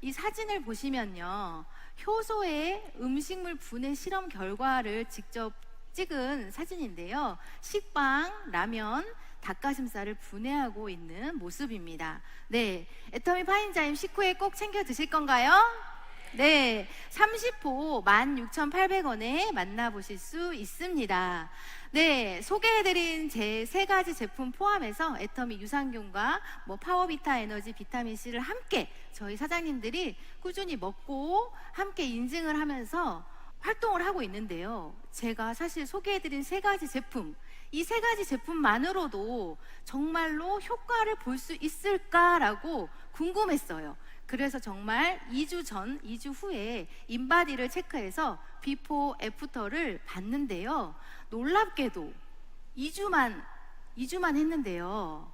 이 사진을 보시면요. 효소의 음식물 분해 실험 결과를 직접 찍은 사진인데요. 식빵, 라면, 닭가슴살을 분해하고 있는 모습입니다. 네. 애터미 파인자임 식후에 꼭 챙겨 드실 건가요? 네. 30호 16,800원에 만나보실 수 있습니다. 네. 소개해드린 제 세 가지 제품 포함해서 애터미 유산균과 뭐 파워비타 에너지 비타민C를 함께 저희 사장님들이 꾸준히 먹고 함께 인증을 하면서 활동을 하고 있는데요. 제가 사실 소개해드린 세 가지 제품, 이 세 가지 제품만으로도 정말로 효과를 볼 수 있을까라고 궁금했어요. 그래서 정말 2주 전, 2주 후에 인바디를 체크해서 비포 애프터를 봤는데요. 놀랍게도 2주만, 2주만 했는데요.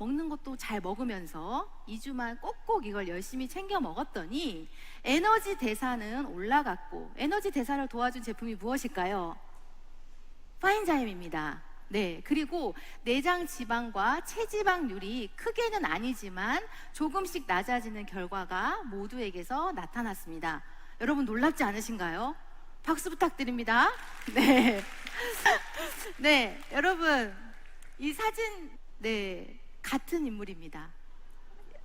먹는 것도 잘 먹으면서 2주만 꼭꼭 이걸 열심히 챙겨 먹었더니 에너지 대사는 올라갔고 에너지 대사를 도와준 제품이 무엇일까요? 파인자임입니다. 네, 그리고 내장 지방과 체지방률이 크게는 아니지만 조금씩 낮아지는 결과가 모두에게서 나타났습니다. 여러분 놀랍지 않으신가요? 박수 부탁드립니다. 네. 네, 여러분 이 사진 네 같은 인물입니다.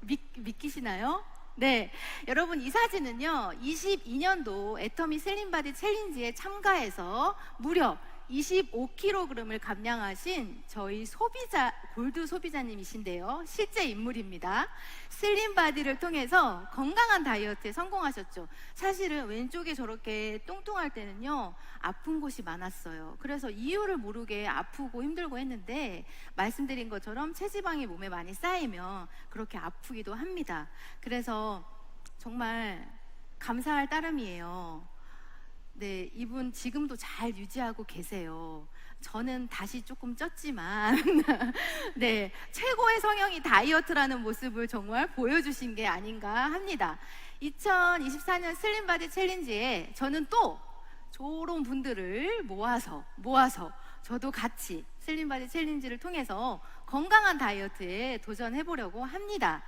믿, 믿기시나요? 네, 여러분 이 사진은요 22년도 애터미 슬림바디 챌린지에 참가해서 무려 25kg을 감량하신 저희 소비자 골드 소비자님이신데요. 실제 인물입니다. 슬림 바디를 통해서 건강한 다이어트에 성공하셨죠. 사실은 왼쪽에 저렇게 뚱뚱할 때는요 아픈 곳이 많았어요. 그래서 이유를 모르게 아프고 힘들고 했는데 말씀드린 것처럼 체지방이 몸에 많이 쌓이면 그렇게 아프기도 합니다. 그래서 정말 감사할 따름이에요 네, 이분 지금도 잘 유지하고 계세요. 저는 다시 조금 쪘지만, 네, 최고의 성형이 다이어트라는 모습을 정말 보여주신 게 아닌가 합니다. 2024년 슬림바디 챌린지에 저는 또 좋은 분들을 모아서, 모아서 저도 같이 슬림바디 챌린지를 통해서 건강한 다이어트에 도전해 보려고 합니다.